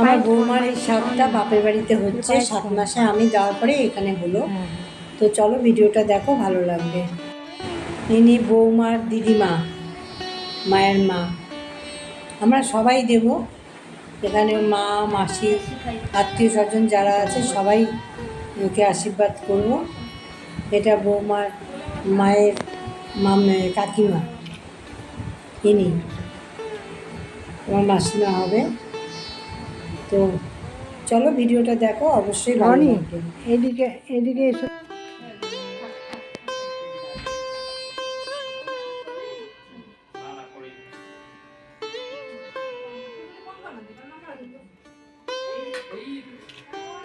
আমার বৌমার এই সাতটা বাপের বাড়িতে হচ্ছে সাত মাসে আমি যাওয়ার পরে এখানে হলো। হ্যাঁ তো চলো ভিডিওটা দেখো ভালো লাগবে। ইনি বৌমার দিদিমা মায়ের মা। আমরা সবাই দেব। এখানে মা মাসি আত্মীয় স্বজন যারা আছে সবাই ওকে আশীর্বাদ করব। এটা বৌমার মায়ের মাম কাকিমা। ইনি আমার মাসিমা হবে। তো চলো ভিডিওটা দেখো অবশ্যই ভালো এদিকে এদিকে এসো।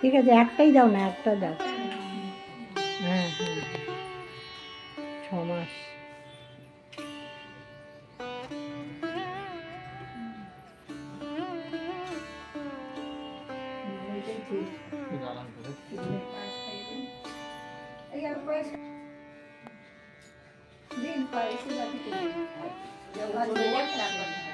ঠিক আছে একটাই দাও না একটা দাও। হ্যাঁ হ্যাঁ। Din, paresin natin ito. Yung ano,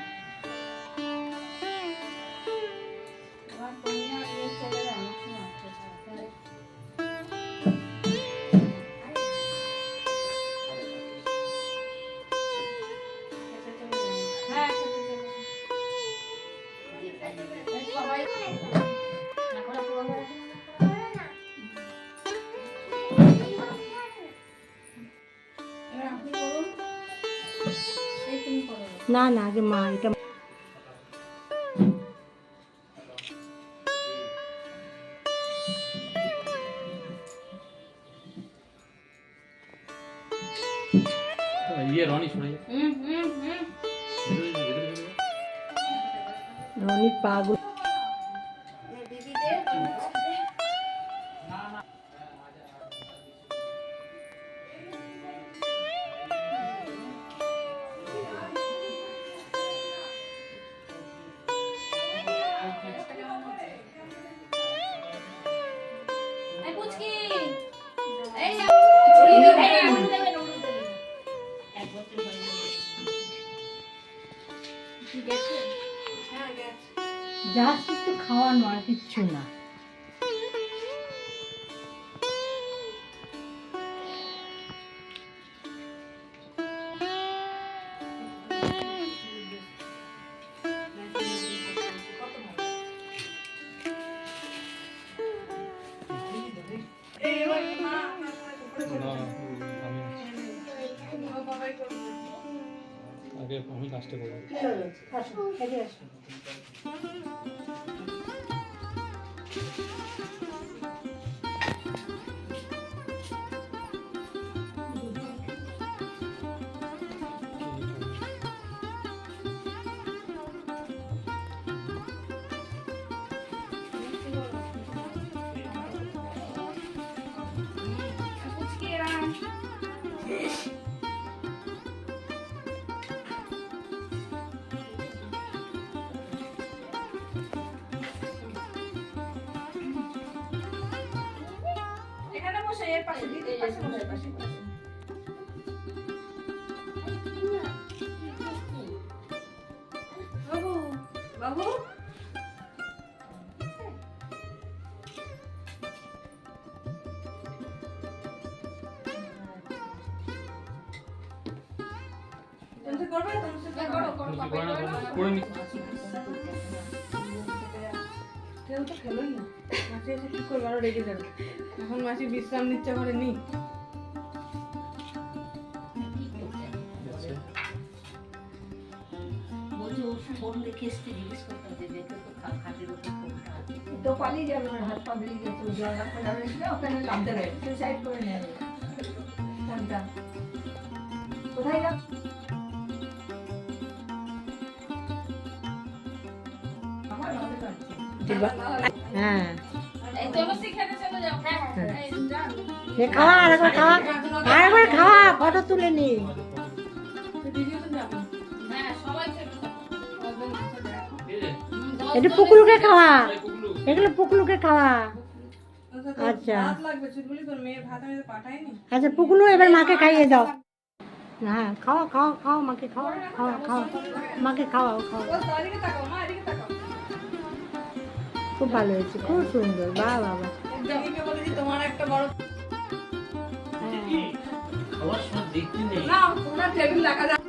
না না আগে মা এটা ইয়ে রনি সরে যা। ভেতরে যা, একটু খাওয়ানো আর কিচ্ছু না। না, আমি আগে আমি লাস্টে করব আসো এদিকে আসো বাবু বাবু। করবে? তুমি করো করো করে। না করো? করে নি কেউ তো খেলোই না। মাসি এসে কি করবে? আরও রেগে যাবে। এখন মাসি বিশ্রাম নিচ্ছে ঘরে নি ফোন দেখে এসছে জিজ্ঞেস করতে হবে দেখে তো খাটের উপর ফোনটা তো পালিয়ে যাবে ওর হাত পা বেরিয়ে গেছে জল রাখতে যাবে। ওখানে নামতে দেবে সুইসাইড করে নেবে। ফোনটা কোথায় রাখ হ্যাঁ। খাওয়া আর একবার খাওয়া। আর একবার খাওয়া ফটো তুলে নি। একটু পুকুলুকে খাওয়া। এগুলো পুকুলুকে খাওয়া। আচ্ছা। আচ্ছা পুকুলু এবার মাকে খাইয়ে দাও। হ্যাঁ খাওয়া খাওয়া খাওয়া মাকে খাওয়া খাওয়া খাওয়া। মাকে খাওয়াও খাওয়া। খুব ভালো হয়েছে খুব সুন্দর বাহ বাবা তোমার একটা বড় খাওয়ার সময় দেখতে নেই না ওনার টেবিল দেখা যায়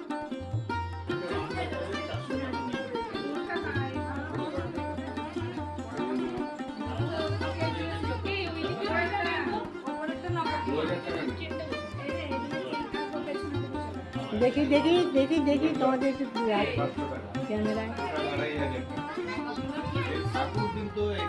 দেখি দেখি দেখি দেখি তোমাদের একটু ক্যামেরায়।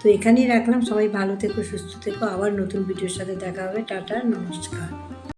তো এখানেই রাখলাম। সবাই ভালো থেকো, সুস্থ থেকো। আবার নতুন ভিডিওর সাথে দেখা হবে। টাটা, নমস্কার।